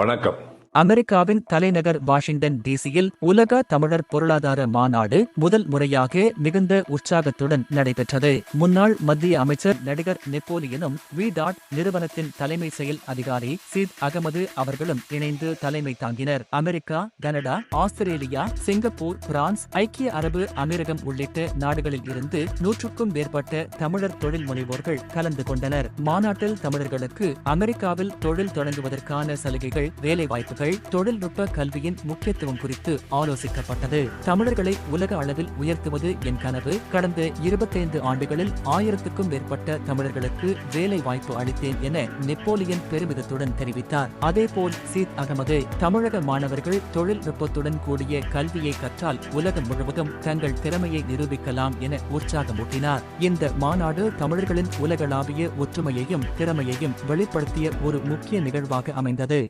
வணக்கம். அமெரிக்காவின் தலைநகர் வாஷிங்டன் டிசியில் உலக தமிழர் பொருளாதார மாநாடு முதல் முறையாக மிகுந்த உற்சாகத்துடன் நடைபெற்றது. முன்னாள் மத்திய அமைச்சர் நடிகர் நெப்போலியனும் வி. டாட் நிறுவனத்தின் தலைமை செயல் அதிகாரி சீத் அகமது அவர்களும் இணைந்து தலைமை தாங்கினர். America Canada Australia Singapore France ஐக்கிய அரபு அமீரகம் உள்ளிட்ட நாடுகளில் இருந்து நூற்றுக்கும் மேற்பட்ட தமிழர் தொழில் முனைவோர்கள் கலந்து கொண்டனர். மாநாட்டில் தமிழர்களுக்கு அமெரிக்காவில் தொழில் தொடங்குவதற்கான சலுகைகள் வேலைவாய்ப்புகள் தொழில்நுட்ப கல்வியின் முக்கியத்துவம் குறித்து ஆலோசிக்கப்பட்டது. தமிழர்களை உலக அளவில் உயர்த்துவது என் கனவு. கடந்த இருபத்தைந்து ஆண்டுகளில் ஆயிரத்துக்கும் மேற்பட்ட தமிழர்களுக்கு வேலை வாய்ப்பு அளித்தேன் என நெப்போலியன் பெருமிதத்துடன் தெரிவித்தார். அதேபோல் சீத் அகமது தமிழக மாணவர்கள் தொழில்நுட்பத்துடன் கூடிய கல்வியை கற்றால் உலகம் முழுவதும் தங்கள் திறமையை நிரூபிக்கலாம் என உற்சாகமூட்டினார். இந்த மாநாடு தமிழர்களின் உலகளாவிய ஒற்றுமையையும் திறமையையும் வெளிப்படுத்திய ஒரு முக்கிய நிகழ்வாக அமைந்தது.